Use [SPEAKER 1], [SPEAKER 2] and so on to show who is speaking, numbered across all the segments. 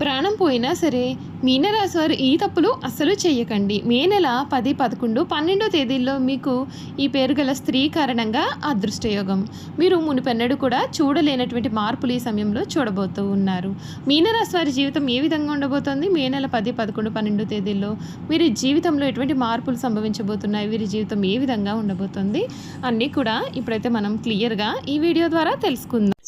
[SPEAKER 1] ప్రాణం పోయినా సరే మీనరాశి వారు ఈ తప్పులు అస్సలు చేయకండి మే నెల పది పదకొండు పన్నెండో తేదీల్లో మీకు ఈ పేరు గల స్త్రీ కారణంగా అదృష్టయోగం. మీరు మునిపెన్నడు కూడా చూడలేనటువంటి మార్పులు ఈ సమయంలో చూడబోతూ ఉన్నారు. మీనరాశి వారి జీవితం ఏ విధంగా ఉండబోతోంది? మే నెల పది పదకొండు పన్నెండో తేదీల్లో వీరి జీవితంలో ఎటువంటి మార్పులు సంభవించబోతున్నాయి? వీరి జీవితం ఏ విధంగా ఉండబోతోంది? అన్నీ కూడా ఇప్పుడైతే మనం క్లియర్గా ఈ వీడియో ద్వారా తెలుసుకుందాం.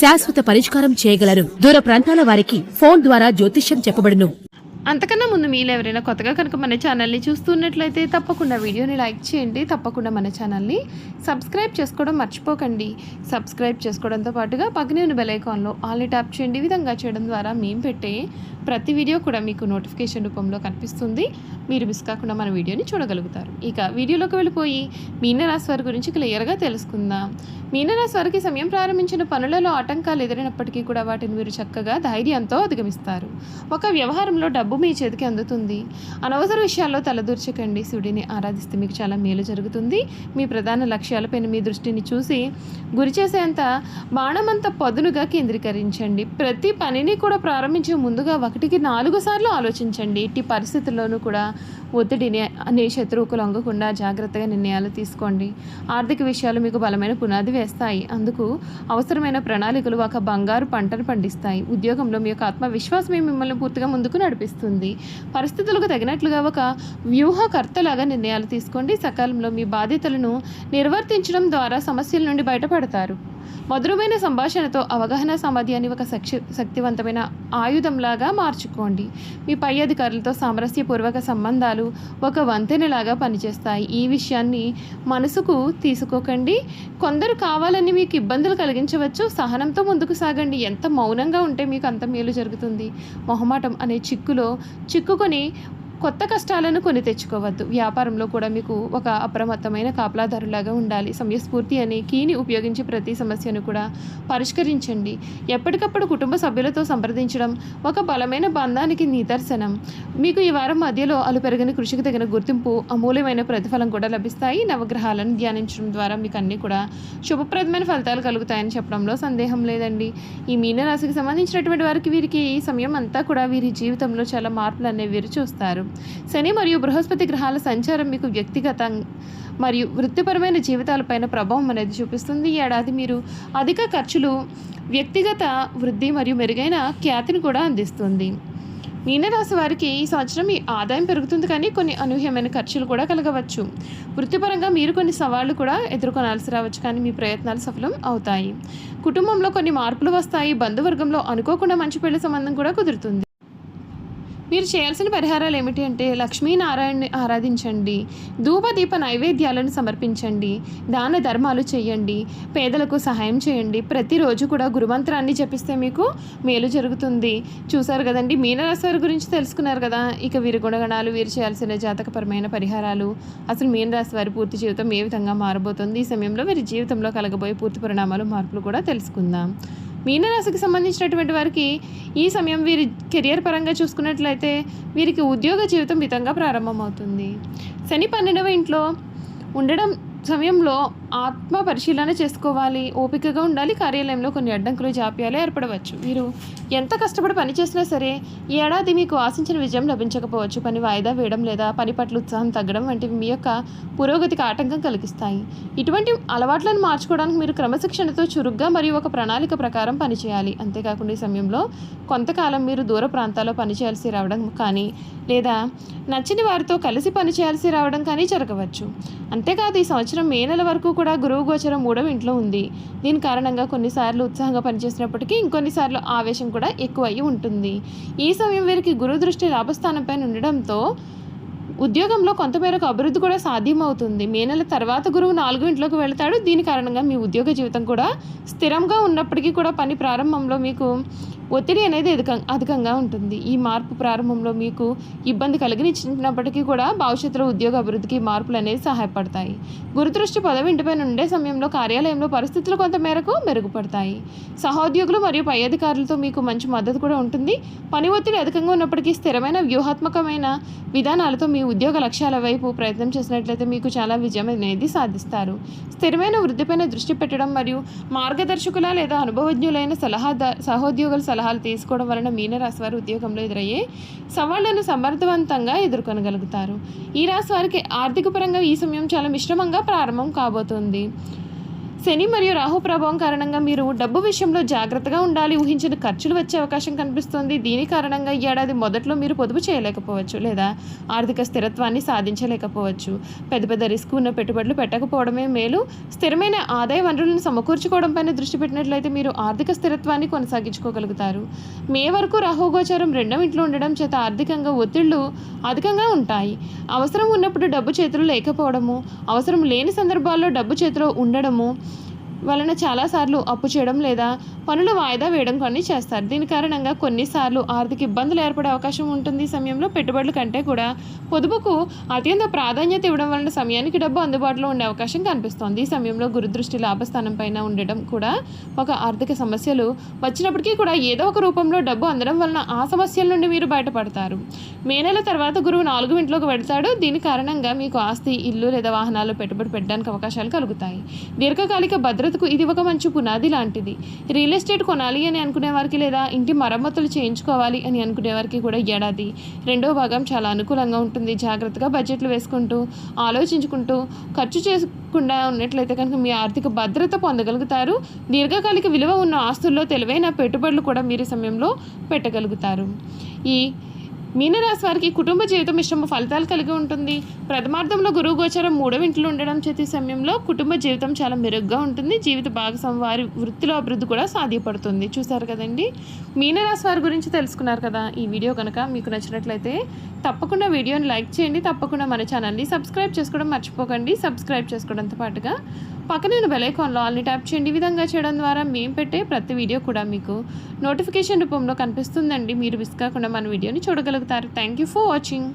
[SPEAKER 2] శాశ్వత పరిష్కారం చేయగలరు. దూర ప్రాంతాల వారికి ఫోన్ ద్వారా జ్యోతిష్యం చెప్పబడును.
[SPEAKER 1] అంతకన్నా ముందు మీరు ఎవరైనా కొత్తగా కనుక మన ఛానల్ని చూస్తున్నట్లయితే తప్పకుండా వీడియోని లైక్ చేయండి. తప్పకుండా మన ఛానల్ని సబ్స్క్రైబ్ చేసుకోవడం మర్చిపోకండి. సబ్స్క్రైబ్ చేసుకోవడంతో పాటుగా పక్కనే ఉన్న బెల్ ఐకాన్లో ఆల్ని ట్యాప్ చేయండి. విధంగా చేయడం ద్వారా మేము పెట్టే ప్రతి వీడియో కూడా మీకు నోటిఫికేషన్ రూపంలో కనిపిస్తుంది. మీరు మిస్ కాకుండా మన వీడియోని చూడగలుగుతారు. ఇక వీడియోలోకి వెళ్ళిపోయి మీనరాశి వారి గురించి క్లియర్గా తెలుసుకుందాం. మీనరాశి వారికి సమయం ప్రారంభించిన పనులలో ఆటంకాలు ఎదురైనప్పటికీ కూడా వాటిని మీరు చక్కగా ధైర్యంతో అధిగమిస్తారు. ఒక వ్యవహారంలో డబ్బు మీ చేతికి అందుతుంది. అనవసర విషయాల్లో తలదూర్చకండి. శివుడిని ఆరాధిస్తే మీకు చాలా మేలు జరుగుతుంది. మీ ప్రధాన లక్ష్యాలపైన మీ దృష్టిని చూసి గురి చేసేంత బాణమంత పదునుగా కేంద్రీకరించండి. ప్రతి పనిని కూడా ప్రారంభించే ముందుగా ఒకటికి నాలుగు సార్లు ఆలోచించండి. ఇట్టి పరిస్థితుల్లోనూ కూడా ఒత్తిడిని అనే శత్రువుకు లొంగకుండా జాగ్రత్తగా నిర్ణయాలు తీసుకోండి. ఆర్థిక విషయాలు మీకు బలమైన పునాది వేస్తాయి. అందుకు అవసరమైన ప్రణాళికలు ఒక బంగారు పంటను పండిస్తాయి. ఉద్యోగంలో మీ యొక్క ఆత్మవిశ్వాసమే మిమ్మల్ని పూర్తిగా ముందుకు నడిపిస్తుంది. పరిస్థితులకు తగినట్లుగా ఒక వ్యూహకర్తలాగా నిర్ణయాలు తీసుకోండి. సకాలంలో మీ బాధ్యతలను నిర్వర్తించడం ద్వారా సమస్యల నుండి బయటపడతారు. మధురమైన సంభాషణతో అవగాహన సామర్థ్యాన్ని ఒక శక్తి శక్తివంతమైన ఆయుధంలాగా మార్చుకోండి. మీ పై అధికారులతో సామరస్యపూర్వక సంబంధాలు ఒక వంతెనలాగా పనిచేస్తాయి. ఈ విషయాన్ని మనసుకు తీసుకోకండి. కొందరు కావాలని మీకు ఇబ్బందులు కలిగించవచ్చు. సహనంతో ముందుకు సాగండి. ఎంత మౌనంగా ఉంటే మీకు అంత మేలు జరుగుతుంది. మొహమాటం అనే చిక్కులో చిక్కుకొని కొత్త కష్టాలను కొని తెచ్చుకోవద్దు. వ్యాపారంలో కూడా మీకు ఒక అప్రమత్తమైన కాపలాదారులాగా ఉండాలి. సమయస్ఫూర్తి అనే కీని ఉపయోగించి ప్రతి సమస్యను కూడా పరిష్కరించండి. ఎప్పటికప్పుడు కుటుంబ సభ్యులతో సంప్రదించడం ఒక బలమైన బంధానికి నిదర్శనం. మీకు ఈ వారం మధ్యలో అలు పెరగని కృషికి తగిన గుర్తింపు అమూల్యమైన ప్రతిఫలం కూడా లభిస్తాయి. నవగ్రహాలను ధ్యానించడం ద్వారా మీకు అన్నీ కూడా శుభప్రదమైన ఫలితాలు కలుగుతాయని చెప్పడంలో సందేహం లేదండి. ఈ మీనరాశికి సంబంధించినటువంటి వారికి వీరికి ఈ సమయం అంతా కూడా వీరి జీవితంలో చాలా మార్పులు అనేవి వీరు చూస్తారు శని మరియు బృహస్పతి గ్రహాల సంచారం మీకు వ్యక్తిగత మరియు వృత్తిపరమైన జీవితాలపైన ప్రభావం అనేది చూపిస్తుంది. ఈ ఏడాది మీరు అధిక ఖర్చులు వ్యక్తిగత వృద్ధి మరియు మెరుగైన ఖ్యాతిని కూడా అందిస్తుంది. మీనరాశి వారికి ఈ సంవత్సరం మీ ఆదాయం పెరుగుతుంది కానీ కొన్ని అనూహ్యమైన ఖర్చులు కూడా కలగవచ్చు. వృత్తిపరంగా మీరు కొన్ని సవాళ్ళు కూడా ఎదుర్కొనాల్సి రావచ్చు కానీ మీ ప్రయత్నాలు సఫలం అవుతాయి. కుటుంబంలో కొన్ని మార్పులు వస్తాయి. బంధువర్గంలో అనుకోకుండా మంచి పెళ్ళి సంబంధం కూడా కుదురుతుంది. మీరు చేయాల్సిన పరిహారాలు ఏమిటి అంటే లక్ష్మీనారాయణని ఆరాధించండి ధూపదీప నైవేద్యాలను సమర్పించండి దాన ధర్మాలు చేయండి పేదలకు సహాయం చేయండి. ప్రతిరోజు కూడా గురుమంత్రాన్ని జపిస్తే మీకు మేలు జరుగుతుంది. చూసారు కదండి మీనరాశి వారి గురించి తెలుసుకున్నారు కదా. ఇక వీరి గుణగణాలు వీరు చేయాల్సిన జాతకపరమైన పరిహారాలు. అసలు మీనరాశి వారి పూర్తి జీవితం ఏ విధంగా మారబోతుంది? ఈ సమయంలో వీరి జీవితంలో కలగబోయే పూర్తి పరిణామాలు మార్పులు కూడా తెలుసుకుందాం. మీనరాశికి సంబంధించినటువంటి వారికి ఈ సమయం వీరి కెరియర్ పరంగా చూసుకున్నట్లయితే వీరికి ఉద్యోగ జీవితం మితంగా ప్రారంభమవుతుంది. శని పన్నెండవ ఇంట్లో ఉండడం సమయంలో ఆత్మ పరిశీలన చేసుకోవాలి ఓపికగా ఉండాలి కార్యాలయంలో కొన్ని అడ్డంకులు జాప్యాలు ఏర్పడవచ్చు. మీరు ఎంత కష్టపడి పని చేసినా సరే ఈ ఏడాది మీకు ఆశించిన విజయం లభించకపోవచ్చు. పని వాయిదా వేయడం లేదా పని పట్ల ఉత్సాహం తగ్గడం వంటివి మీ యొక్క పురోగతికి ఆటంకం కలిగిస్తాయి. ఇటువంటి అలవాట్లను మార్చుకోవడానికి మీరు క్రమశిక్షణతో చురుగ్గా మరియు ఒక ప్రణాళిక ప్రకారం పనిచేయాలి. అంతేకాకుండా ఈ సమయంలో కొంతకాలం మీరు దూర ప్రాంతాల్లో పనిచేయాల్సి రావడం కానీ లేదా నచ్చని వారితో కలిసి పనిచేయాల్సి రావడం కానీ జరగవచ్చు. అంతేకాదు ఈ సంవత్సరం మే నెల వరకు కూడా గురువు గోచరం మూడవ ఇంట్లో ఉంది. దీని కారణంగా కొన్నిసార్లు ఉత్సాహంగా పనిచేసినప్పటికీ ఇంకొన్నిసార్లు ఆవేశం కూడా ఎక్కువ అయి ఉంటుంది. ఈ సమయం వీరికి గురువు దృష్టి లాభస్థానంపై ఉండడంతో ఉద్యోగంలో కొంతమేరకు అభివృద్ధి కూడా సాధ్యమవుతుంది. మే నెల తర్వాత గురువు నాలుగు ఇంట్లోకి వెళ్తాడు. దీని కారణంగా మీ ఉద్యోగ జీవితం కూడా స్థిరంగా ఉన్నప్పటికీ కూడా పని ప్రారంభంలో మీకు ఒత్తిడి అనేది అధిక అధికంగా ఉంటుంది. ఈ మార్పు ప్రారంభంలో మీకు ఇబ్బంది కలిగినప్పటికీ కూడా భవిష్యత్తులో ఉద్యోగ అభివృద్ధికి మార్పులు అనేవి సహాయపడతాయి. గురుదృష్టి పదవి ఇంటిపైన ఉండే సమయంలో కార్యాలయంలో పరిస్థితులు కొంత మేరకు మెరుగుపడతాయి. సహోద్యోగులు మరియు పై అధికారులతో మీకు మంచి మద్దతు కూడా ఉంటుంది. పని ఒత్తిడి అధికంగా ఉన్నప్పటికీ స్థిరమైన వ్యూహాత్మకమైన విధానాలతో మీ ఉద్యోగ లక్ష్యాల వైపు ప్రయత్నం చేసినట్లయితే మీకు చాలా విజయం అనేది సాధిస్తారు. స్థిరమైన వృద్ధిపైన దృష్టి పెట్టడం మరియు మార్గదర్శకుల లేదా అనుభవజ్ఞులైన సలహాదా సహోద్యోగుల సలహా సలహాలు తీసుకోవడం వలన మీనరాశి వారు ఉద్యోగంలో ఎదురయ్యే సవాళ్ళను సమర్థవంతంగా ఎదుర్కొనగలుగుతారు. ఈ రాశి వారికి ఆర్థిక పరంగా ఈ సమయం చాలా మిశ్రమంగా ప్రారంభం కాబోతుంది. శని మరియు రాహు ప్రభావం కారణంగా మీరు డబ్బు విషయంలో జాగ్రత్తగా ఉండాలి ఊహించిన ఖర్చులు వచ్చే అవకాశం కనిపిస్తుంది. దీని కారణంగా ఈ ఏడాది మొదట్లో మీరు పొదుపు చేయలేకపోవచ్చు లేదా ఆర్థిక స్థిరత్వాన్ని సాధించలేకపోవచ్చు. పెద్ద పెద్ద రిస్క్ ఉన్న పెట్టుబడులు పెట్టకపోవడమే మేలు. స్థిరమైన ఆదాయ వనరులను సమకూర్చుకోవడం పైన దృష్టి పెట్టినట్లయితే మీరు ఆర్థిక స్థిరత్వాన్ని కొనసాగించుకోగలుగుతారు. మే వరకు రాహుగోచారం రెండవ ఇంట్లో ఉండడం చేత ఆర్థికంగా ఒత్తిళ్ళు అధికంగా ఉంటాయి. అవసరం ఉన్నప్పుడు డబ్బు చేతిలో లేకపోవడము అవసరం లేని సందర్భాల్లో డబ్బు చేతిలో ఉండడము వలన చాలాసార్లు అప్పు చేయడం లేదా పనులు వాయిదా వేయడం కొన్ని చేస్తారు. దీని కారణంగా కొన్నిసార్లు ఆర్థిక ఇబ్బందులు ఏర్పడే అవకాశం ఉంటుంది. సమయంలో పెట్టుబడుల కంటే కూడా పొదుపుకు అత్యంత ప్రాధాన్యత ఇవ్వడం వలన సమయానికి డబ్బు అందుబాటులో ఉండే అవకాశం కనిపిస్తోంది. ఈ సమయంలో గురుదృష్టి లాభస్థానం పైన ఉండడం కూడా ఒక ఆర్థిక సమస్యలు. వచ్చినప్పటికీ కూడా ఏదో ఒక రూపంలో డబ్బు అందడం వలన ఆ సమస్యల నుండి మీరు బయటపడతారు. మే నెల తర్వాత గురువు నాలుగు ఇంట్లోకి వెళ్తాడు. దీని కారణంగా మీకు ఆస్తి ఇల్లు లేదా వాహనాలు పెట్టుబడి పెట్టడానికి అవకాశాలు కలుగుతాయి. దీర్ఘకాలిక భద్రత భద్రతకు ఇది ఒక మంచి పునాది లాంటిది. రియల్ ఎస్టేట్ కొనాలి అని అనుకునే వారికి లేదా ఇంటి మరమ్మతులు చేయించుకోవాలి అని అనుకునే వారికి కూడా ఏడాది రెండో భాగం చాలా అనుకూలంగా ఉంటుంది. జాగ్రత్తగా బడ్జెట్లు వేసుకుంటూ ఆలోచించుకుంటూ ఖర్చు చేసుకుండా ఉన్నట్లయితే కనుక మీ ఆర్థిక భద్రత పొందగలుగుతారు. దీర్ఘకాలిక విలువ ఉన్న ఆస్తుల్లో తెలివైన పెట్టుబడులు కూడా మీరు సమయంలో పెట్టగలుగుతారు. ఈ మీనరాశి వారికి కుటుంబ జీవితం మిశ్రమ ఫలితాలు కలిగి ఉంటుంది. ప్రథమార్థంలో గురువు గోచరం మూడవ ఇంట్లో ఉండడం చేతి సమయంలో కుటుంబ జీవితం చాలా మెరుగ్గా ఉంటుంది. జీవిత భాగస్వామి వారి వృత్తిలో అభివృద్ధి కూడా సాధ్యపడుతుంది. చూసారు కదండి? మీనరాశి వారి గురించి తెలుసుకున్నారు కదా? ఈ వీడియో కనుక మీకు నచ్చినట్లయితే తప్పకుండా వీడియోని లైక్ చేయండి. తప్పకుండా మన ఛానల్ని సబ్స్క్రైబ్ చేసుకోవడం మర్చిపోకండి. సబ్స్క్రైబ్ చేసుకోవడంతో పాటుగా పక్కనే బెలైకాన్లో బెల్ ఆల్ని ట్యాప్ చేయండి. ఈ విధంగా చేయడం ద్వారా మేము పెట్టే ప్రతి వీడియో కూడా మీకు నోటిఫికేషన్ రూపంలో కనిపిస్తుందండి. మీరు మిస్ కాకుండా మన వీడియోని చూడగలుగుతారు. Thank you for watching